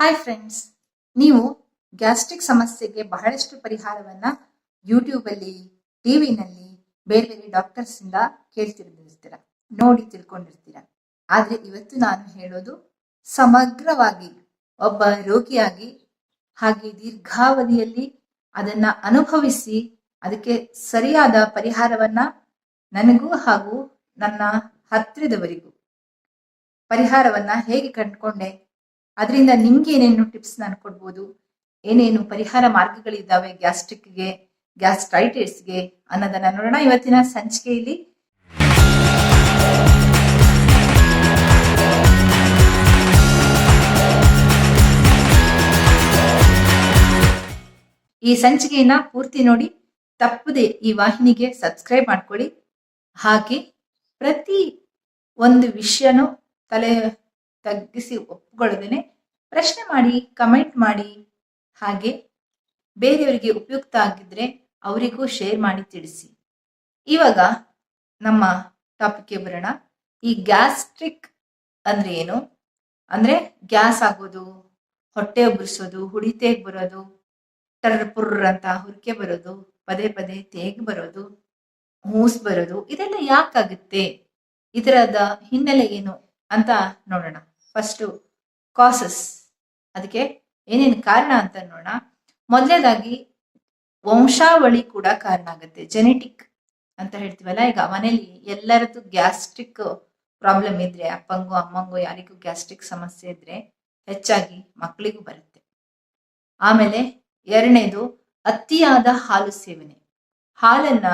Hi friends ನೀವು gastric ಸಮಸ್ಯೆಗೆ ಬಹಳಷ್ಟು ಪರಿಹಾರವನ್ನ ಯೂಟ್ಯೂಬಲ್ಲಿ ಟಿವಿನಲ್ಲಿ ಬೇರೆ ಬೇರೆ ಡಾಕ್ಟರ್ಸ್ ಇಂದ ಕೇಳ್ತಿರ್ತೀರ ನೋಡಿ ತಿಳ್ಕೊಂಡಿರ್ತೀರ. ಆದರೆ ಇವತ್ತು ನಾನು ಹೇಳೋದು ಸಮಗ್ರವಾಗಿ, ಒಬ್ಬ ರೋಗಿಯಾಗಿ, ಹಾಗೆ ದೀರ್ಘಾವಧಿಯಲ್ಲಿ ಅದನ್ನ ಅನುಭವಿಸಿ, ಅದಕ್ಕೆ ಸರಿಯಾದ ಪರಿಹಾರವನ್ನ ನನಗೂ ಹಾಗೂ ನನ್ನ ಹತ್ತಿರದವರಿಗೂ. ಪರಿಹಾರವನ್ನ ಹೇಗೆ ಕಂಡುಕೊಂಡೆ ಅದರಿಂದ ನಿಮ್ಗೆ ಏನೇನು ಟಿಪ್ಸ್ ನಾನು ಕೊಡ್ಬೋದು? ಏನೇನು ಪರಿಹಾರ ಮಾರ್ಗಗಳಿದ್ದಾವೆ ಗ್ಯಾಸ್ಟ್ರಿಕ್ಗೆ, ಗ್ಯಾಸ್ಟ್ರೈಟಿಸ್ಗೆ ಅನ್ನೋದನ್ನ ನೋಡೋಣ ಇವತ್ತಿನ ಸಂಚಿಕೆಯಲ್ಲಿ. ಈ ಸಂಚಿಕೆಯನ್ನ ಪೂರ್ತಿ ನೋಡಿ, ತಪ್ಪದೆ ಈ ವಾಹಿನಿಗೆ ಸಬ್ಸ್ಕ್ರೈಬ್ ಮಾಡ್ಕೊಳ್ಳಿ. ಹಾಗೆ ಪ್ರತಿ ಒಂದು ವಿಷಯನೂ ತಲೆ ತಗ್ಗಿಸಿ ಒಪ್ಪಿಕೊಳ್ಳದೇನೆ ಪ್ರಶ್ನೆ ಮಾಡಿ, ಕಮೆಂಟ್ ಮಾಡಿ ಹಾಗೆ ಬೇರೆಯವರಿಗೆ ಉಪಯುಕ್ತ ಆಗಿದ್ರೆ ಅವರಿಗೂ ಶೇರ್ ಮಾಡಿ ತಿಳಿಸಿ. ಇವಾಗ ನಮ್ಮ ಟಾಪಿಕ್ಗೆ ಬರೋಣ. ಈ ಗ್ಯಾಸ್ಟ್ರಿಕ್ ಅಂದ್ರೆ ಏನು? ಅಂದ್ರೆ ಗ್ಯಾಸ್ ಆಗೋದು, ಹೊಟ್ಟೆ ಉಬ್ಬರಿಸೋದು ಹುಡಿತೇಗ್ ಬರೋದು ಟರ್ ಪುರ್ರ್ ಅಂತ ಹುರ್ಕೆ ಬರೋದು, ಪದೇ ಪದೇ ತೇಗ್ ಬರೋದು, ಮೂಸ್ ಬರೋದು, ಇದೆಲ್ಲ ಯಾಕಾಗುತ್ತೆ? ಇದರದ ಹಿನ್ನೆಲೆ ಏನು ಅಂತ ನೋಡೋಣ. ಫಸ್ಟು ಕಾಸಸ್ ಅದಕ್ಕೆ ಏನೇನು ಕಾರಣ ಅಂತ ನೋಡೋಣ. ಮೊದಲನೇದಾಗಿ ವಂಶಾವಳಿ ಕೂಡ ಕಾರಣ ಆಗುತ್ತೆ. ಜೆನೆಟಿಕ್ ಅಂತ ಹೇಳ್ತೀವಲ್ಲ, ಈಗ ಮನೇಲಿ ಎಲ್ಲರದ್ದು ಗ್ಯಾಸ್ಟ್ರಿಕ್ ಪ್ರಾಬ್ಲಮ್ ಇದ್ರೆ, ಅಪ್ಪಂಗೂ ಅಮ್ಮಂಗೂ ಯಾರಿಗೂ ಗ್ಯಾಸ್ಟ್ರಿಕ್ ಸಮಸ್ಯೆ ಇದ್ರೆ ಹೆಚ್ಚಾಗಿ ಮಕ್ಕಳಿಗೂ ಬರುತ್ತೆ. ಆಮೇಲೆ ಎರಡನೇದು ಅತಿಯಾದ ಹಾಲು ಸೇವನೆ. ಹಾಲನ್ನ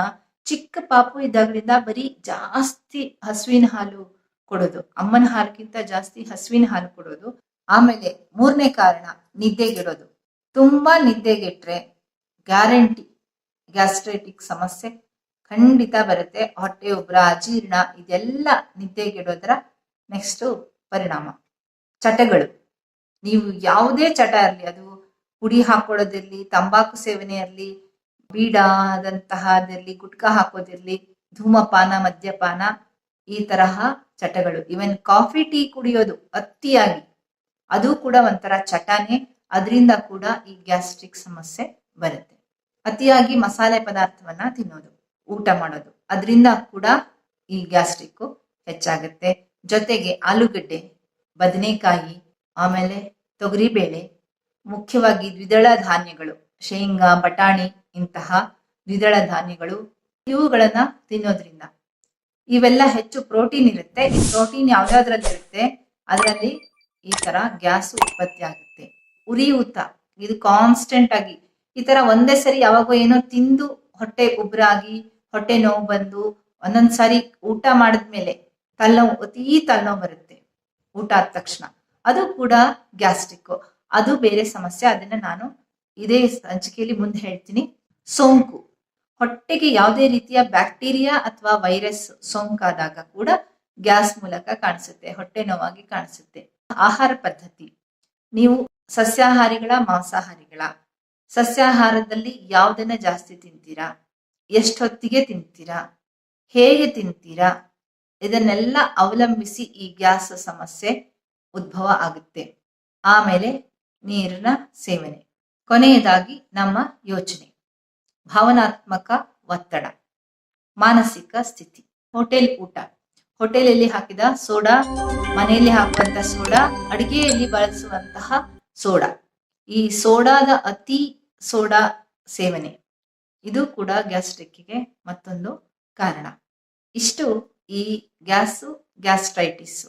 ಚಿಕ್ಕ ಪಾಪು ಇದ್ದಾಗಲಿಂದ ಬರೀ ಜಾಸ್ತಿ ಹಸುವಿನ ಹಾಲು ಕೊಡೋದು. ಅಮ್ಮನ ಹಾಲಿಗಿಂತ ಜಾಸ್ತಿ ಹಸುವಿನ ಹಾಲು ಕೊಡೋದು. ಆಮೇಲೆ ಮೂರನೇ ಕಾರಣ ನಿದ್ದೆಗೆಡೋದು ತುಂಬಾ ನಿದ್ದೆಗೆಟ್ರೆ ಗ್ಯಾರಂಟಿ, ಗ್ಯಾಸ್ಟ್ರೈಟಿಕ್ ಸಮಸ್ಯೆ ಖಂಡಿತ ಬರುತ್ತೆ. ಹೊಟ್ಟೆ ಉಬ್ರ ಅಜೀರ್ಣ ಇದೆಲ್ಲ ನಿದ್ದೆಗೆಡೋದ್ರ ನೆಕ್ಸ್ಟ್ ಪರಿಣಾಮ. ಚಟಗಳು. ನೀವು ಯಾವುದೇ ಚಟ ಇರಲಿ, ಅದು ಪುಡಿ ಹಾಕೊಳ್ಳೋದಿರ್ಲಿ ತಂಬಾಕು ಸೇವನೆ ಇರಲಿ ಬೀಡಾದಂತಹದಿರ್ಲಿ ಗುಟ್ಕಾ ಹಾಕೋದಿರ್ಲಿ, ಧೂಮಪಾನ, ಮದ್ಯಪಾನ ಈ ತರಹ ಚಟಗಳು. ಇವನ್ ಕಾಫಿ ಟೀ ಕುಡಿಯೋದು ಅತಿಯಾಗಿ. ಅದು ಕೂಡ ಒಂಥರ ಚಟಾನೆ. ಅದರಿಂದ ಕೂಡ ಈ ಗ್ಯಾಸ್ಟ್ರಿಕ್ ಸಮಸ್ಯೆ ಬರುತ್ತೆ. ಅತಿಯಾಗಿ ಮಸಾಲೆ ಪದಾರ್ಥವನ್ನ ತಿನ್ನೋದು, ಊಟ ಮಾಡೋದು. ಅದರಿಂದ ಕೂಡ ಈ ಗ್ಯಾಸ್ಟ್ರಿಕ್ ಹೆಚ್ಚಾಗುತ್ತೆ. ಜೊತೆಗೆ ಆಲೂಗಡ್ಡೆ, ಬದನೆಕಾಯಿ, ಆಮೇಲೆ ತೊಗರಿಬೇಳೆ, ಮುಖ್ಯವಾಗಿ ದ್ವಿದಳ ಧಾನ್ಯಗಳು, ಶೇಂಗಾ, ಬಟಾಣಿ ಇಂತಹ ದ್ವಿದಳ ಧಾನ್ಯಗಳು, ಇವುಗಳನ್ನ ತಿನ್ನೋದ್ರಿಂದ ಇವೆಲ್ಲ ಹೆಚ್ಚು ಪ್ರೋಟೀನ್ ಇರುತ್ತೆ. ಈ ಪ್ರೋಟೀನ್ ಯಾವ್ದಾದ್ರಲ್ಲಿ ಇರುತ್ತೆ? ಅದರಲ್ಲಿ ಈ ತರ ಗ್ಯಾಸ್ ಉತ್ಪತ್ತಿ ಆಗುತ್ತೆ. ಉರಿಯೂತ, ಇದು ಕಾನ್ಸ್ಟೆಂಟ್ ಆಗಿ, ಈ ತರ ಒಂದೇ ಸರಿ ಯಾವಾಗೋ ಏನೋ ತಿಂದು ಹೊಟ್ಟೆ ಉಬ್ರಾಗಿ ಹೊಟ್ಟೆ ನೋವು ಬಂದು, ಒಂದೊಂದ್ ಸಾರಿ ಊಟ ಮಾಡಿದ್ಮೇಲೆ ತಲೆನೋವು, ಅತೀ ತಲೆನೋವು ಬರುತ್ತೆ. ಊಟ ಆದ ತಕ್ಷಣ. ಅದು ಕೂಡ ಗ್ಯಾಸ್ಟ್ರಿಕ್. ಅದು ಬೇರೆ ಸಮಸ್ಯೆ. ಅದನ್ನ ನಾನು ಇದೇ ಸಂಚಿಕೆಯಲ್ಲಿ ಮುಂದೆ ಹೇಳ್ತೀನಿ. ಸೋಂಕು. ಹೊಟ್ಟೆಗೆ ಯಾವುದೇ ರೀತಿಯ ಬ್ಯಾಕ್ಟೀರಿಯಾ ಅಥವಾ ವೈರಸ್ ಸೋಂಕಾದಾಗ ಕೂಡ ಗ್ಯಾಸ್ ಮೂಲಕ ಕಾಣಿಸುತ್ತೆ, ಹೊಟ್ಟೆ ನೋವಾಗಿ ಕಾಣಿಸುತ್ತೆ. ಆಹಾರ ಪದ್ಧತಿ. ನೀವು ಸಸ್ಯಾಹಾರಿಗಳ, ಮಾಂಸಾಹಾರಿಗಳ. ಸಸ್ಯಾಹಾರದಲ್ಲಿ ಯಾವುದನ್ನ ಜಾಸ್ತಿ ತಿಂತೀರಾ? ಎಷ್ಟೊತ್ತಿಗೆ ತಿಂತೀರಾ? ಹೇಗೆ ತಿಂತೀರಾ? ಇದನ್ನೆಲ್ಲ ಅವಲಂಬಿಸಿ ಈ ಗ್ಯಾಸ್ ಸಮಸ್ಯೆ ಉದ್ಭವ ಆಗುತ್ತೆ. ಆಮೇಲೆ ನೀರಿನ ಸೇವನೆ. ಕೊನೆಯದಾಗಿ ನಮ್ಮ ಯೋಚನೆ. ಭಾವನಾತ್ಮಕ ಒತ್ತಡ, ಮಾನಸಿಕ ಸ್ಥಿತಿ, ಹೋಟೆಲ್ ಊಟ. ಹೋಟೆಲಲ್ಲಿ ಹಾಕಿದ ಸೋಡಾ, ಮನೆಯಲ್ಲಿ ಹಾಕುವಂತಹ ಸೋಡಾ, ಅಡಿಗೆಯಲ್ಲಿ ಬಳಸುವಂತಹ ಸೋಡಾ. ಈ ಸೋಡಾದ ಅತಿ ಸೋಡಾ ಸೇವನೆ. ಇದು ಕೂಡ ಗ್ಯಾಸ್ಟ್ರಿಕ್ಗೆ ಮತ್ತೊಂದು ಕಾರಣ. ಇಷ್ಟು ಈ ಗ್ಯಾಸು, ಗ್ಯಾಸ್ಟ್ರೈಟಿಸ್.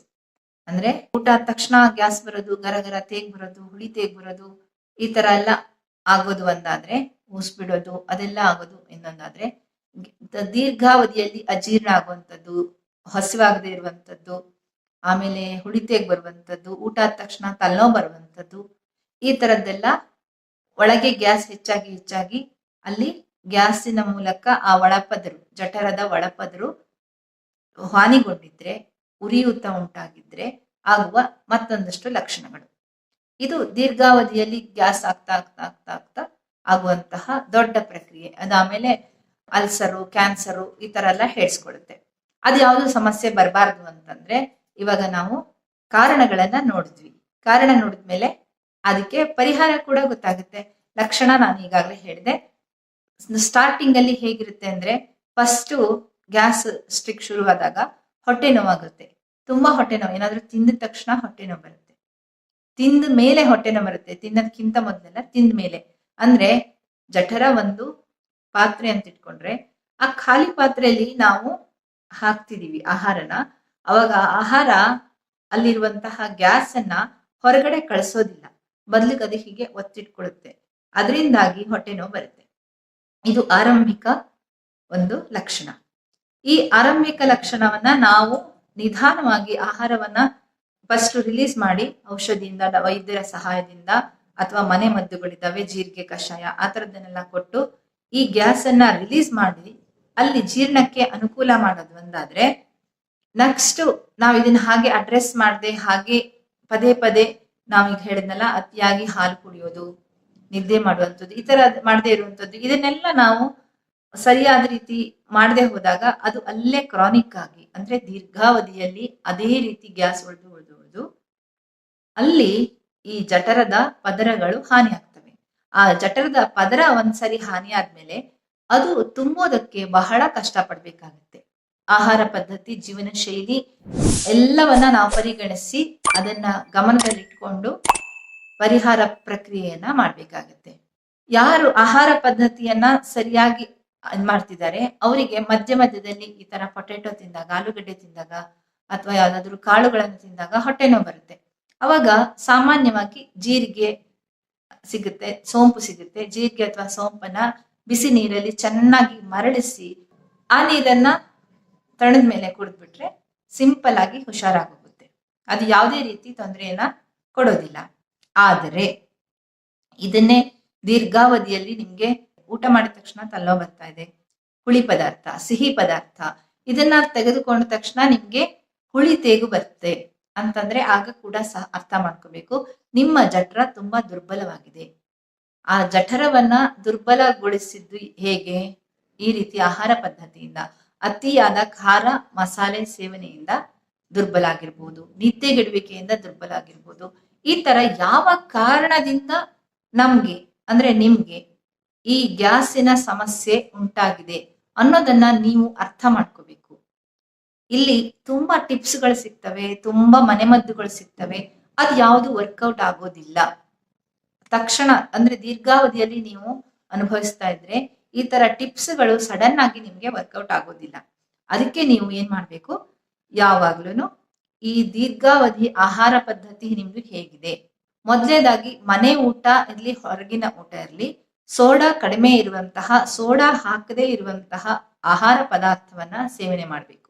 ಅಂದ್ರೆ ಊಟ ತಕ್ಷಣ ಗ್ಯಾಸ್ ಬರೋದು, ಗರಗರ ತೇಗ್ ಬರೋದು, ಹುಳಿ ತೇಗ್ ಬರೋದು, ಈ ತರ ಎಲ್ಲ ಆಗೋದು ಒಂದಾದ್ರೆ ಬಿಡೋದು, ಅದೆಲ್ಲ ಆಗೋದು ಇನ್ನೊಂದಾದ್ರೆ ದೀರ್ಘಾವಧಿಯಲ್ಲಿ ಅಜೀರ್ಣ ಆಗುವಂಥದ್ದು, ಹಸಿವಾಗದೇ ಇರುವಂಥದ್ದು, ಆಮೇಲೆ ಹುಳಿತೆಗೆ ಬರುವಂಥದ್ದು, ಊಟ ಆದ ತಕ್ಷಣ ತಲೆನೋವು ಬರುವಂಥದ್ದು, ಈ ತರದ್ದೆಲ್ಲ ಒಳಗೆ ಗ್ಯಾಸ್ ಹೆಚ್ಚಾಗಿ ಹೆಚ್ಚಾಗಿ ಅಲ್ಲಿ ಗ್ಯಾಸಿನ ಮೂಲಕ ಆ ಒಳಪದರು, ಜಠರದ ಒಳಪದರು ಹಾನಿಗೊಂಡಿದ್ರೆ, ಉರಿಯೂತ ಉಂಟಾಗಿದ್ರೆ ಆಗುವ ಮತ್ತೊಂದಷ್ಟು ಲಕ್ಷಣಗಳು. ಇದು ದೀರ್ಘಾವಧಿಯಲ್ಲಿ ಗ್ಯಾಸ್ ಆಗ್ತಾ ಆಗ್ತಾ ಆಗ್ತಾ ಆಗ್ತಾ ಆಗುವಂತಹ ದೊಡ್ಡ ಪ್ರಕ್ರಿಯೆ. ಅದಾದ್ಮೇಲೆ ಅಲ್ಸರು, ಕ್ಯಾನ್ಸರು ಈ ತರ ಎಲ್ಲ ಹೇಳ್ಸ್ಕೊಳುತ್ತೆ ಅದು ಯಾವುದು ಸಮಸ್ಯೆ ಬರಬಾರ್ದು ಅಂತಂದ್ರೆ ಇವಾಗ ನಾವು ಕಾರಣಗಳನ್ನ ನೋಡಿದ್ವಿ. ಕಾರಣ ನೋಡಿದ್ಮೇಲೆ ಅದಕ್ಕೆ ಪರಿಹಾರ ಕೂಡ ಗೊತ್ತಾಗುತ್ತೆ. ಲಕ್ಷಣ ನಾನು ಈಗಾಗಲೇ ಹೇಳಿದೆ. ಸ್ಟಾರ್ಟಿಂಗ್ ಅಲ್ಲಿ ಹೇಗಿರುತ್ತೆ ಅಂದ್ರೆ ಫಸ್ಟ್ ಗ್ಯಾಸ್ ಸ್ಟ್ರಿಕ್ ಶುರುವಾದಾಗ ಹೊಟ್ಟೆ ನೋವಾಗುತ್ತೆ. ತುಂಬಾ ಹೊಟ್ಟೆ ನೋವು. ಏನಾದ್ರೂ ತಿಂದ ತಕ್ಷಣ ಹೊಟ್ಟೆ ನೋವು ಬರುತ್ತೆ. ತಿಂದ ಮೇಲೆ ಹೊಟ್ಟೆ ನೋವು ಬರುತ್ತೆ. ತಿನ್ನೋದಕ್ಕಿಂತ ಮೊದಲೆಲ್ಲ ತಿಂದ ಮೇಲೆ. ಅಂದ್ರೆ ಜಠರ ಒಂದು ಪಾತ್ರೆ ಅಂತ ಇಟ್ಕೊಂಡ್ರೆ, ಆ ಖಾಲಿ ಪಾತ್ರೆಯಲ್ಲಿ ನಾವು ಹಾಕ್ತಿದೀವಿ ಆಹಾರನ. ಅವಾಗ ಆಹಾರ ಅಲ್ಲಿರುವಂತಹ ಗ್ಯಾಸ್ ಅನ್ನ ಹೊರಗಡೆ ಕಳಿಸೋದಿಲ್ಲ. ಬದಲಿಗೆ ಅದು ಹೀಗೆ ಒತ್ತಿಟ್ಕೊಳ್ಳುತ್ತೆ ಅದರಿಂದಾಗಿ ಹೊಟ್ಟೆ ನೋವು ಬರುತ್ತೆ. ಇದು ಆರಂಭಿಕ ಒಂದು ಲಕ್ಷಣ. ಈ ಆರಂಭಿಕ ಲಕ್ಷಣವನ್ನ ನಾವು ನಿಧಾನವಾಗಿ ಆಹಾರವನ್ನ ಫಸ್ಟ್ ರಿಲೀಸ್ ಮಾಡಿ ಔಷಧಿಯಿಂದ ವೈದ್ಯರ ಸಹಾಯದಿಂದ ಅಥವಾ ಮನೆ ಮದ್ದುಗಳಿದ್ದಾವೆ, ಜೀರಿಗೆ ಕಷಾಯ, ಆ ಥರದ್ದನ್ನೆಲ್ಲ ಕೊಟ್ಟು ಈ ಗ್ಯಾಸ್ ಅನ್ನ ರಿಲೀಸ್ ಮಾಡಿ ಅಲ್ಲಿ ಜೀರ್ಣಕ್ಕೆ ಅನುಕೂಲ ಮಾಡೋದು ಒಂದಾದ್ರೆ ನೆಕ್ಸ್ಟ್ ನಾವು ಇದನ್ನ ಹಾಗೆ ಅಡ್ರೆಸ್ ಮಾಡದೆ, ಹಾಗೆ ಪದೇ ಪದೇ ನಾವೀಗ ಹೇಳಿದ್ನಲ್ಲ, ಅತಿಯಾಗಿ ಹಾಲು ಕುಡಿಯೋದು, ನಿದ್ದೆ ಮಾಡುವಂಥದ್ದು, ಈ ತರ ಮಾಡದೇ ಇರುವಂಥದ್ದು, ಇದನ್ನೆಲ್ಲ ನಾವು ಸರಿಯಾದ ರೀತಿ ಮಾಡದೆ ಹೋದಾಗ ಅದು ಅಲ್ಲೇ ಕ್ರಾನಿಕ್ ಆಗಿ, ಅಂದ್ರೆ ದೀರ್ಘಾವಧಿಯಲ್ಲಿ ಅದೇ ರೀತಿ ಗ್ಯಾಸ್ ಉಳಿದು ಅಲ್ಲಿ ಈ ಜಠರದ ಪದರಗಳು ಹಾನಿ ಆಗ್ತವೆ. ಆ ಜಠರದ ಪದರ ಒಂದ್ಸರಿ ಹಾನಿ ಆದ್ಮೇಲೆ ಅದು ತುಂಬೋದಕ್ಕೆ ಬಹಳ ಕಷ್ಟ ಪಡ್ಬೇಕಾಗತ್ತೆ ಆಹಾರ ಪದ್ಧತಿ, ಜೀವನ ಶೈಲಿ ಎಲ್ಲವನ್ನ ನಾವು ಪರಿಗಣಿಸಿ ಅದನ್ನ ಗಮನದಲ್ಲಿಟ್ಕೊಂಡು ಪರಿಹಾರ ಪ್ರಕ್ರಿಯೆಯನ್ನ ಮಾಡ್ಬೇಕಾಗತ್ತೆ. ಯಾರು ಆಹಾರ ಪದ್ಧತಿಯನ್ನ ಸರಿಯಾಗಿ ಮಾಡ್ತಿದ್ದಾರೆ, ಅವರಿಗೆ ಮಧ್ಯ ಮಧ್ಯದಲ್ಲಿ ಈ ತರ ಪೊಟೆಟೊ ತಿಂದಾಗ, ಆಲೂಗಡ್ಡೆ ತಿಂದಾಗ ಅಥವಾ ಯಾವ್ದಾದ್ರು ಕಾಳುಗಳನ್ನು ತಿಂದಾಗ ಹೊಟ್ಟೆ ಬರುತ್ತೆ. ಅವಾಗ ಸಾಮಾನ್ಯವಾಗಿ ಜೀರಿಗೆ ಸಿಗುತ್ತೆ, ಸೋಂಪು ಸಿಗುತ್ತೆ. ಜೀರಿಗೆ ಅಥವಾ ಸೋಂಪನ್ನ ಬಿಸಿ ನೀರಲ್ಲಿ ಚೆನ್ನಾಗಿ ಮರಳಿಸಿ ಆ ನೀರನ್ನ ತಣದ ಮೇಲೆ ಕುಡಿದ್ಬಿಟ್ರೆ ಸಿಂಪಲ್ ಆಗಿ ಹುಷಾರಾಗೋಗುತ್ತೆ. ಅದು ಯಾವುದೇ ರೀತಿ ತೊಂದರೆಯನ್ನ ಕೊಡೋದಿಲ್ಲ. ಆದರೆ ಇದನ್ನೇ ದೀರ್ಘಾವಧಿಯಲ್ಲಿ ನಿಮ್ಗೆ ಊಟ ಮಾಡಿದ ತಕ್ಷಣ ತಲ್ಲೋ ಬರ್ತಾ ಇದೆ. ಹುಳಿ ಪದಾರ್ಥ, ಸಿಹಿ ಪದಾರ್ಥ, ಇದನ್ನ ತೆಗೆದುಕೊಂಡ ತಕ್ಷಣ ನಿಮ್ಗೆ ಹುಳಿ ತೇಗು ಬರುತ್ತೆ. ಅಂತಂದ್ರೆ ಆಗ ಕೂಡ ಸಹ ಅರ್ಥ ಮಾಡ್ಕೋಬೇಕು. ನಿಮ್ಮ ಜಠರ ತುಂಬಾ ದುರ್ಬಲವಾಗಿದೆ. ಆ ಜಠರವನ್ನ ದುರ್ಬಲಗೊಳಿಸಿದ್ದು ಹೇಗೆ? ಈ ರೀತಿ ಆಹಾರ ಪದ್ಧತಿಯಿಂದ. ಅತಿಯಾದ ಖಾರ ಮಸಾಲೆ ಸೇವನೆಯಿಂದ ದುರ್ಬಲ ಆಗಿರ್ಬೋದು. ನಿದ್ದೆಗೆಡುವಿಕೆಯಿಂದ ದುರ್ಬಲ ಆಗಿರ್ಬೋದು. ಈ ತರ ಯಾವ ಕಾರಣದಿಂದ ನಮ್ಗೆ, ಅಂದ್ರೆ ನಿಮ್ಗೆ ಈ ಗ್ಯಾಸಿನ ಸಮಸ್ಯೆ ಉಂಟಾಗಿದೆ ಅನ್ನೋದನ್ನ ನೀವು ಅರ್ಥ ಮಾಡ್ಕೋಬೇಕು. ಇಲ್ಲಿ ತುಂಬಾ ಟಿಪ್ಸ್ಗಳು ಸಿಗ್ತವೆ, ತುಂಬಾ ಮನೆಮದ್ದುಗಳು ಸಿಗ್ತವೆ. ಅದು ಯಾವುದು ವರ್ಕೌಟ್ ಆಗೋದಿಲ್ಲ. ತಕ್ಷಣ ಅಂದ್ರೆ ದೀರ್ಘಾವಧಿಯಲ್ಲಿ ನೀವು ಅನುಭವಿಸ್ತಾ ಇದ್ರೆ ಈ ತರ ಟಿಪ್ಸ್ಗಳು ಸಡನ್ ಆಗಿ ನಿಮ್ಗೆ ವರ್ಕೌಟ್ ಆಗೋದಿಲ್ಲ. ಅದಕ್ಕೆ ನೀವು ಏನ್ ಮಾಡ್ಬೇಕು? ಯಾವಾಗ್ಲೂ ಈ ದೀರ್ಘಾವಧಿ ಆಹಾರ ಪದ್ಧತಿ ನಿಮ್ದು ಹೇಗಿದೆ. ಮೊದಲನೇದಾಗಿ ಮನೆ ಊಟ ಇರ್ಲಿ, ಹೊರಗಿನ ಊಟ ಇರ್ಲಿ, ಸೋಡಾ ಕಡಿಮೆ ಇರುವಂತಹ, ಸೋಡಾ ಹಾಕದೇ ಇರುವಂತಹ ಆಹಾರ ಪದಾರ್ಥವನ್ನ ಸೇವನೆ ಮಾಡಬೇಕು.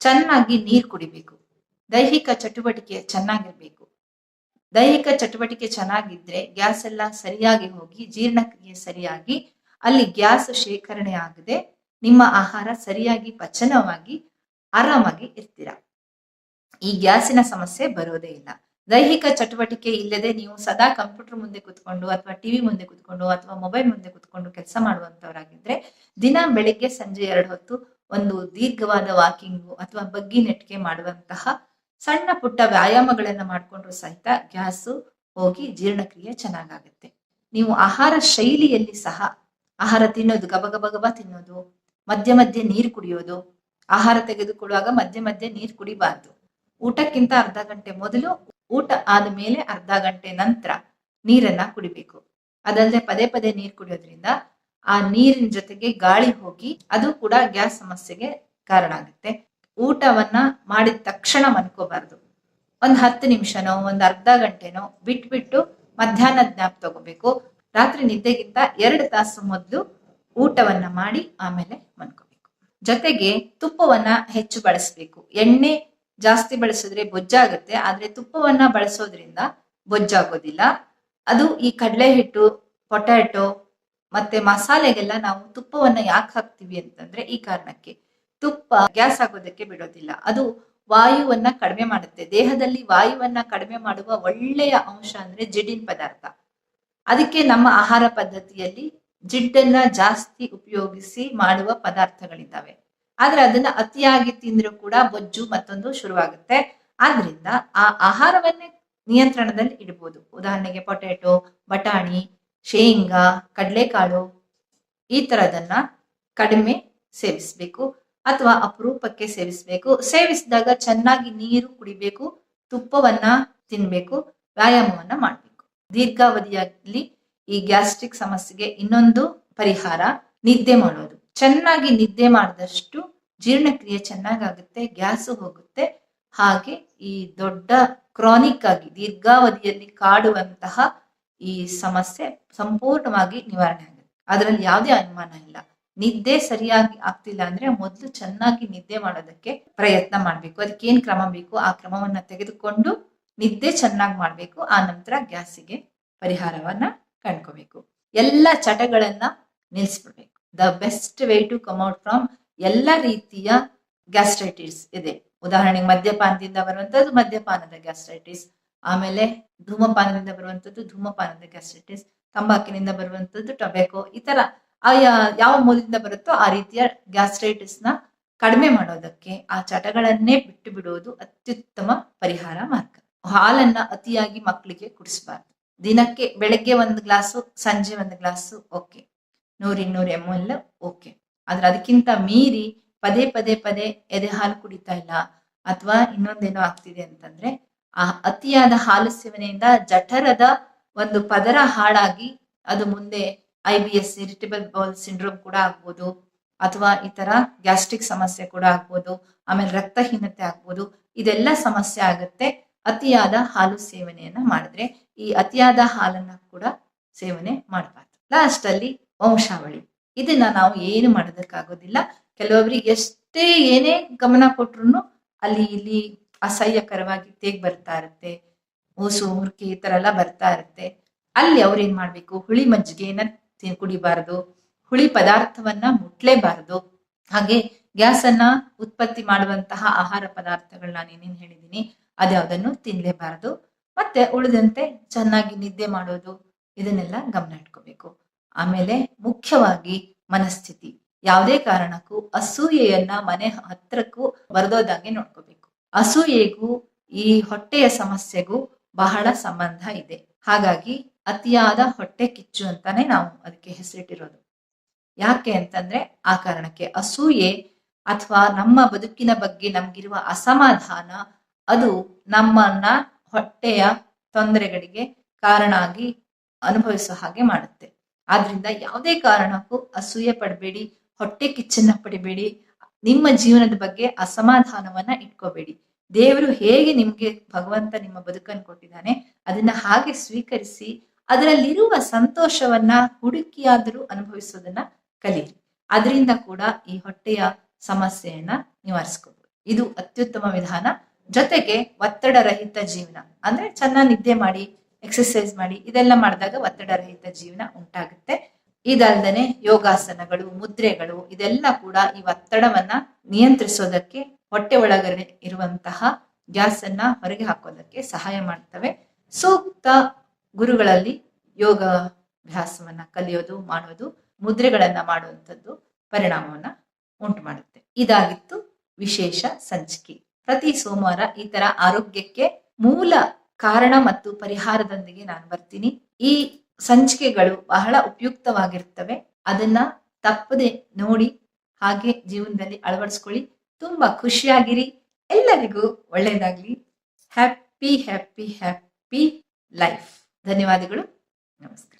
ಚೆನ್ನಾಗಿ ನೀರು ಕುಡಿಬೇಕು. ದೈಹಿಕ ಚಟುವಟಿಕೆ ಚೆನ್ನಾಗಿರ್ಬೇಕು. ದೈಹಿಕ ಚಟುವಟಿಕೆ ಚೆನ್ನಾಗಿದ್ರೆ ಗ್ಯಾಸ್ ಎಲ್ಲ ಸರಿಯಾಗಿ ಹೋಗಿ, ಜೀರ್ಣಕ್ರಿಯೆ ಸರಿಯಾಗಿ, ಅಲ್ಲಿ ಗ್ಯಾಸ್ ಶೇಖರಣೆ ಆಗದೆ ನಿಮ್ಮ ಆಹಾರ ಸರಿಯಾಗಿ ಪಚನವಾಗಿ, ಆರಾಮಾಗಿ ಇರ್ತೀರ. ಈ ಗ್ಯಾಸಿನ ಸಮಸ್ಯೆ ಬರೋದೇ ಇಲ್ಲ. ದೈಹಿಕ ಚಟುವಟಿಕೆ ಇಲ್ಲದೆ ನೀವು ಸದಾ ಕಂಪ್ಯೂಟರ್ ಮುಂದೆ ಕುತ್ಕೊಂಡು ಅಥವಾ ಟಿವಿ ಮುಂದೆ ಕುತ್ಕೊಂಡು ಅಥವಾ ಮೊಬೈಲ್ ಮುಂದೆ ಕುತ್ಕೊಂಡು ಕೆಲಸ ಮಾಡುವಂತವರಾಗಿದ್ರೆ ದಿನ ಬೆಳಿಗ್ಗೆ ಸಂಜೆ ಎರಡು ಹೊತ್ತು ಒಂದು ದೀರ್ಘವಾದ ವಾಕಿಂಗು ಅಥವಾ ಬಗ್ಗಿ ನೆಟ್ಗೆ ಮಾಡುವಂತಹ ಸಣ್ಣ ಪುಟ್ಟ ವ್ಯಾಯಾಮಗಳನ್ನ ಮಾಡಿಕೊಂಡ್ರು ಸಹಿತ ಗ್ಯಾಸು, ಹೋಗಿ ಜೀರ್ಣಕ್ರಿಯೆ ಚೆನ್ನಾಗಾಗುತ್ತೆ. ನೀವು ಆಹಾರ ಶೈಲಿಯಲ್ಲಿ ಸಹ ಆಹಾರ ತಿನ್ನೋದು, ಗಬ ಗಬ ಗಬ ತಿನ್ನೋದು, ಮಧ್ಯ ಮಧ್ಯೆ ನೀರು ಕುಡಿಯೋದು, ಆಹಾರ ತೆಗೆದುಕೊಳ್ಳುವಾಗ ಮಧ್ಯೆ ಮಧ್ಯೆ ನೀರು ಕುಡಿಬಾರ್ದು. ಊಟಕ್ಕಿಂತ ಅರ್ಧ ಗಂಟೆ ಮೊದಲು ಊಟ ಆದ ಮೇಲೆ ಅರ್ಧ ಗಂಟೆ ನಂತರ ನೀರನ್ನ ಕುಡಿಬೇಕು. ಅದಲ್ಲದೆ ಪದೇ ಪದೇ ನೀರು ಕುಡಿಯೋದ್ರಿಂದ ಆ ನೀರಿನ ಜೊತೆಗೆ ಗಾಳಿ ಹೋಗಿ ಅದು ಕೂಡ ಗ್ಯಾಸ್ ಸಮಸ್ಯೆಗೆ ಕಾರಣ ಆಗುತ್ತೆ. ಊಟವನ್ನ ಮಾಡಿದ ತಕ್ಷಣ ಮನ್ಕೋಬಾರ್ದು. ಒಂದ್ ಹತ್ತು ನಿಮಿಷನೋ, ಒಂದ್ ಅರ್ಧ ಗಂಟೆನೋ ಬಿಟ್ಬಿಟ್ಟು ಮಧ್ಯಾಹ್ನ ಜ್ಞಾಪ್ ತಗೋಬೇಕು. ರಾತ್ರಿ ನಿದ್ದೆಗಿಂತ ಎರಡು ತಾಸು ಮೊದಲು ಊಟವನ್ನ ಮಾಡಿ ಆಮೇಲೆ ಮನ್ಕೋಬೇಕು. ಜೊತೆಗೆ ತುಪ್ಪವನ್ನ ಹೆಚ್ಚು ಬಳಸಬೇಕು. ಎಣ್ಣೆ ಜಾಸ್ತಿ ಬಳಸಿದ್ರೆ ಬೊಜ್ಜಾಗುತ್ತೆ ಆದ್ರೆ ತುಪ್ಪವನ್ನ ಬಳಸೋದ್ರಿಂದ ಬೊಜ್ಜಾಗೋದಿಲ್ಲ. ಅದು ಈ ಕಡಲೆ ಹಿಟ್ಟು ಪೊಟ್ಯಾಟೊ ಮತ್ತೆ ಮಸಾಲೆಗೆಲ್ಲ ನಾವು ತುಪ್ಪವನ್ನ ಯಾಕೆ ಹಾಕ್ತಿವಿ ಅಂತಂದ್ರೆ ಈ ಕಾರಣಕ್ಕೆ ತುಪ್ಪ ಗ್ಯಾಸ್ ಆಗೋದಕ್ಕೆ ಬಿಡೋದಿಲ್ಲ. ಅದು ವಾಯುವನ್ನ ಕಡಿಮೆ ಮಾಡುತ್ತೆ. ದೇಹದಲ್ಲಿ ವಾಯುವನ್ನ ಕಡಿಮೆ ಮಾಡುವ ಒಳ್ಳೆಯ ಅಂಶ ಅಂದ್ರೆ ಜಿಡ್ಡಿನ ಪದಾರ್ಥ. ಅದಕ್ಕೆ ನಮ್ಮ ಆಹಾರ ಪದ್ಧತಿಯಲ್ಲಿ ಜಿಡ್ಡನ್ನ ಜಾಸ್ತಿ ಉಪಯೋಗಿಸಿ ಮಾಡುವ ಪದಾರ್ಥಗಳಿದ್ದಾವೆ. ಆದ್ರೆ ಅದನ್ನ ಅತಿಯಾಗಿ ತಿಂದ್ರೂ ಕೂಡ ಬೊಜ್ಜು ಮತ್ತೊಂದು ಶುರುವಾಗುತ್ತೆ. ಆದ್ರಿಂದ ಆ ಆಹಾರವನ್ನೇ ನಿಯಂತ್ರಣದಲ್ಲಿ ಇಡಬಹುದು ಉದಾಹರಣೆಗೆ ಪೊಟ್ಯಾಟೊ, ಬಟಾಣಿ ಶೇಂಗಾ, ಕಡಲೆಕಾಳು ಈ ತರದನ್ನ ಕಡಿಮೆ ಸೇವಿಸಬೇಕು ಅಥವಾ ಅಪರೂಪಕ್ಕೆ ಸೇವಿಸಬೇಕು. ಸೇವಿಸಿದಾಗ ಚೆನ್ನಾಗಿ ನೀರು ಕುಡಿಬೇಕು, ತುಪ್ಪವನ್ನ ತಿನ್ಬೇಕು, ವ್ಯಾಯಾಮವನ್ನ ಮಾಡಬೇಕು. ದೀರ್ಘಾವಧಿಯಲ್ಲಿ ಈ ಗ್ಯಾಸ್ಟ್ರಿಕ್ ಸಮಸ್ಯೆಗೆ ಇನ್ನೊಂದು ಪರಿಹಾರ, ನಿದ್ದೆ ಮಾಡೋದು. ಚೆನ್ನಾಗಿ ನಿದ್ದೆ ಮಾಡಿದಷ್ಟು ಜೀರ್ಣಕ್ರಿಯೆ ಚೆನ್ನಾಗಾಗುತ್ತೆ, ಗ್ಯಾಸು ಹೋಗುತ್ತೆ. ಹಾಗೆ ಈ ದೊಡ್ಡ ಕ್ರಾನಿಕ್ ಆಗಿ ದೀರ್ಘಾವಧಿಯಲ್ಲಿ ಕಾಡುವಂತಹ ಈ ಸಮಸ್ಯೆ ಸಂಪೂರ್ಣವಾಗಿ ನಿವಾರಣೆ ಆಗುತ್ತೆ ಅದರಲ್ಲಿ ಯಾವುದೇ ಅನುಮಾನ ಇಲ್ಲ. ನಿದ್ದೆ ಸರಿಯಾಗಿ ಆಗ್ತಿಲ್ಲ ಅಂದ್ರೆ ಮೊದಲು ಚೆನ್ನಾಗಿ ನಿದ್ದೆ ಮಾಡೋದಕ್ಕೆ ಪ್ರಯತ್ನ ಮಾಡ್ಬೇಕು. ಅದಕ್ಕೆ ಏನ್ ಕ್ರಮ ಬೇಕು? ಆ ಕ್ರಮವನ್ನ ತೆಗೆದುಕೊಂಡು ನಿದ್ದೆ ಚೆನ್ನಾಗಿ ಮಾಡ್ಬೇಕು. ಆ ನಂತರ ಗ್ಯಾಸಿಗೆ ಪರಿಹಾರವನ್ನ ಕಂಡ್ಕೋಬೇಕು. ಎಲ್ಲ ಚಟಗಳನ್ನ ನಿಲ್ಲಿಸ್ಬಿಡ್ಬೇಕು the best way to come out from ಎಲ್ಲ ರೀತಿಯ ಗ್ಯಾಸ್ಟ್ರೈಟಿಸ್ ಇದೆ. ಉದಾಹರಣೆಗೆ ಮದ್ಯಪಾನದಿಂದ ಬರುವಂತದ್ದು ಮದ್ಯಪಾನದ ಗ್ಯಾಸ್ಟ್ರೈಟಿಸ್. ಆಮೇಲೆ ಧೂಮಪಾನದಿಂದ ಬರುವಂತದ್ದು ಧೂಮಪಾನದ ಗ್ಯಾಸ್ಟ್ರೈಟಿಸ್ ತಂಬಾಕಿನಿಂದ ಬರುವಂತದ್ದು ಟೊಬ್ಯಾಕೋ ಈ ತರ ಆಯಾ ಯಾವ ಮೂಲದಿಂದ ಬರುತ್ತೋ ಆ ರೀತಿಯ ಗ್ಯಾಸ್ಟ್ರೈಟಿಸ್ನ ಕಡಿಮೆ ಮಾಡೋದಕ್ಕೆ ಆ ಚಟಗಳನ್ನೇ ಬಿಟ್ಟು ಬಿಡುವುದು ಅತ್ಯುತ್ತಮ ಪರಿಹಾರ ಮಾರ್ಗ. ಹಾಲನ್ನ ಅತಿಯಾಗಿ ಮಕ್ಕಳಿಗೆ ಕುಡಿಸಬಾರ್ದು. ದಿನಕ್ಕೆ ಬೆಳಗ್ಗೆ ಒಂದು ಗ್ಲಾಸು, ಸಂಜೆ ಒಂದು ಗ್ಲಾಸು, ಓಕೆ. ನೂರ, ಇನ್ನೂರು ಎಂ ಎಲ್ ಓಕೆ. ಆದ್ರೆ ಅದಕ್ಕಿಂತ ಮೀರಿ ಪದೇ ಪದೇ ಪದೇ ಎದೆ ಹಾಲು ಕುಡಿತಾ ಇಲ್ಲ, ಅಥವಾ ಇನ್ನೊಂದೇನೋ ಆಗ್ತಿದೆ ಅಂತಂದ್ರೆ ಆ ಅತಿಯಾದ ಹಾಲು ಸೇವನೆಯಿಂದ ಜಠರದ ಒಂದು ಪದರ ಹಾಳಾಗಿ ಅದು ಮುಂದೆ I B S irritable bowel syndrome ಕೂಡ ಆಗ್ಬೋದು ಅಥವಾ ಈ ತರ ಗ್ಯಾಸ್ಟ್ರಿಕ್ ಸಮಸ್ಯೆ ಕೂಡ ಆಗ್ಬೋದು, ಆಮೇಲೆ ರಕ್ತಹೀನತೆ ಆಗ್ಬೋದು, ಇದೆಲ್ಲ ಸಮಸ್ಯೆ ಆಗುತ್ತೆ. ಅತಿಯಾದ ಹಾಲು ಸೇವನೆಯನ್ನ ಮಾಡಿದ್ರೆ ಈ ಅತಿಯಾದ ಹಾಲನ್ನ ಕೂಡ ಸೇವನೆ ಮಾಡಬಾರ್ದು. ಲಾಸ್ಟ್ ಅಲ್ಲಿ ವಂಶಾವಳಿ. ಇದನ್ನ ನಾವು ಏನು ಮಾಡೋದಕ್ಕಾಗೋದಿಲ್ಲ. ಕೆಲವೊಬ್ರಿಗೆ ಎಷ್ಟೇ ಏನೇ ಗಮನ ಕೊಟ್ರು ಅಲ್ಲಿ ಇಲ್ಲಿ ಅಸಹ್ಯಕರವಾಗಿ ತೇಗ್ ಬರ್ತಾ ಇರುತ್ತೆ ಮೂಸು ಮುರ್ಕಿ ಈ ತರ ಎಲ್ಲ ಬರ್ತಾ ಇರುತ್ತೆ. ಅಲ್ಲಿ ಅವ್ರೇನ್ ಮಾಡ್ಬೇಕು? ಹುಳಿ ಮಜ್ಜಿಗೆನ ಕುಡಿಬಾರ್ದು. ಹುಳಿ ಪದಾರ್ಥವನ್ನ ಮುಟ್ಲೇಬಾರದು. ಹಾಗೆ ಗ್ಯಾಸ್ ಅನ್ನ ಉತ್ಪತ್ತಿ ಮಾಡುವಂತಹ ಆಹಾರ ಪದಾರ್ಥಗಳನ್ನ ನಾನೇನೇನ್ ಹೇಳಿದೀನಿ. ಅದ್ಯಾವುದನ್ನು ತಿನ್ಲೇಬಾರದು. ಮತ್ತೆ ಉಳಿದಂತೆ ಚೆನ್ನಾಗಿ ನಿದ್ದೆ ಮಾಡೋದು, ಇದನ್ನೆಲ್ಲ ಗಮನ ಇಟ್ಕೋಬೇಕು. ಆಮೇಲೆ ಮುಖ್ಯವಾಗಿ ಮನಸ್ಥಿತಿ. ಯಾವುದೇ ಕಾರಣಕ್ಕೂ ಅಸೂಯೆಯನ್ನ ಮನೆ ಹತ್ರಕ್ಕೂ ಬರದೋದಾಗೆ ನೋಡ್ಕೋಬೇಕು. ಅಸೂಯೆಗೂ ಈ ಹೊಟ್ಟೆಯ ಸಮಸ್ಯೆಗೂ ಬಹಳ ಸಂಬಂಧ ಇದೆ. ಹಾಗಾಗಿ ಅತಿಯಾದ ಹೊಟ್ಟೆ ಕಿಚ್ಚು ಅಂತಾನೆ ನಾವು ಅದಕ್ಕೆ ಹೆಸರಿಟ್ಟಿರೋದು. ಯಾಕೆ ಅಂತಂದ್ರೆ ಆ ಕಾರಣಕ್ಕೆ ಅಸೂಯೆ ಅಥವಾ ನಮ್ಮ ಬದುಕಿನ ಬಗ್ಗೆ ನಮ್ಗಿರುವ ಅಸಮಾಧಾನ ಅದು ನಮ್ಮನ್ನ ಹೊಟ್ಟೆಯ ತೊಂದರೆಗಳಿಗೆ ಕಾರಣ ಆಗಿ ಅನುಭವಿಸೋ ಹಾಗೆ ಮಾಡುತ್ತೆ. ಆದ್ರಿಂದ ಯಾವುದೇ ಕಾರಣಕ್ಕೂ ಅಸೂಯೆ ಪಡಬೇಡಿ, ಹೊಟ್ಟೆ ಕಿಚ್ಚನ್ನ ಪಡಿಬೇಡಿ ನಿಮ್ಮ ಜೀವನದ ಬಗ್ಗೆ ಅಸಮಾಧಾನವನ್ನ ಇಟ್ಕೋಬೇಡಿ. ದೇವರು ಹೇಗೆ ನಿಮ್ಗೆ ಭಗವಂತ ನಿಮ್ಮ ಬದುಕನ್ನು ಕೊಟ್ಟಿದ್ದಾನೆ, ಅದನ್ನ ಹಾಗೆ ಸ್ವೀಕರಿಸಿ, ಅದರಲ್ಲಿರುವ ಸಂತೋಷವನ್ನ ಹುಡುಕಿಯಾದರೂ ಅನುಭವಿಸೋದನ್ನ ಕಲಿಯಿರಿ. ಅದರಿಂದ ಕೂಡ ಈ ಹೊಟ್ಟೆಯ ಸಮಸ್ಯೆಯನ್ನ ನಿವಾರಿಸ್ಕೋಬಹುದು ಇದು ಅತ್ಯುತ್ತಮ ವಿಧಾನ. ಜೊತೆಗೆ ಒತ್ತಡ ರಹಿತ ಜೀವನ. ಅಂದ್ರೆ ಚೆನ್ನಾಗಿ ನಿದ್ದೆ ಮಾಡಿ ಎಕ್ಸಸೈಸ್ ಮಾಡಿ, ಇದೆಲ್ಲ ಮಾಡಿದಾಗ ಒತ್ತಡ ರಹಿತ ಜೀವನ ಉಂಟಾಗುತ್ತೆ. ಇದಲ್ದನೆ ಯೋಗಾಸನಗಳು, ಮುದ್ರೆಗಳು, ಇದೆಲ್ಲ ಕೂಡ ಈ ಒತ್ತಡವನ್ನ ನಿಯಂತ್ರಿಸೋದಕ್ಕೆ ಹೊಟ್ಟೆ ಒಳಗಡೆ ಇರುವಂತಹ ಗ್ಯಾಸ್ ಅನ್ನ ಹೊರಗೆ ಹಾಕೋದಕ್ಕೆ ಸಹಾಯ ಮಾಡ್ತವೆ. ಸೂಕ್ತ ಗುರುಗಳಲ್ಲಿ ಯೋಗಾಭ್ಯಾಸವನ್ನ ಕಲಿಯೋದು, ಮಾಡೋದು, ಮುದ್ರೆಗಳನ್ನ ಮಾಡುವಂಥದ್ದು ಪರಿಣಾಮವನ್ನ ಉಂಟು ಮಾಡುತ್ತೆ. ಇದಾಗಿತ್ತು ವಿಶೇಷ ಸಂಚಿಕೆ. ಪ್ರತಿ ಸೋಮವಾರ ಈ ತರ ಆರೋಗ್ಯಕ್ಕೆ ಮೂಲ ಕಾರಣ ಮತ್ತು ಪರಿಹಾರದೊಂದಿಗೆ ನಾನು ಬರ್ತೀನಿ. ಈ ಸಂಚಿಕೆಗಳು ಬಹಳ ಉಪಯುಕ್ತವಾಗಿರ್ತವೆ ಅದನ್ನ ತಪ್ಪದೆ ನೋಡಿ ಹಾಗೆ ಜೀವನದಲ್ಲಿ ಅಳವಡಿಸ್ಕೊಳ್ಳಿ. ತುಂಬಾ ಖುಷಿಯಾಗಿರಿ. ಎಲ್ಲರಿಗೂ ಒಳ್ಳೆಯದಾಗ್ಲಿ. ಹ್ಯಾಪಿ ಹ್ಯಾಪಿ ಹ್ಯಾಪಿ ಲೈಫ್ ಧನ್ಯವಾದಗಳು. ನಮಸ್ಕಾರ.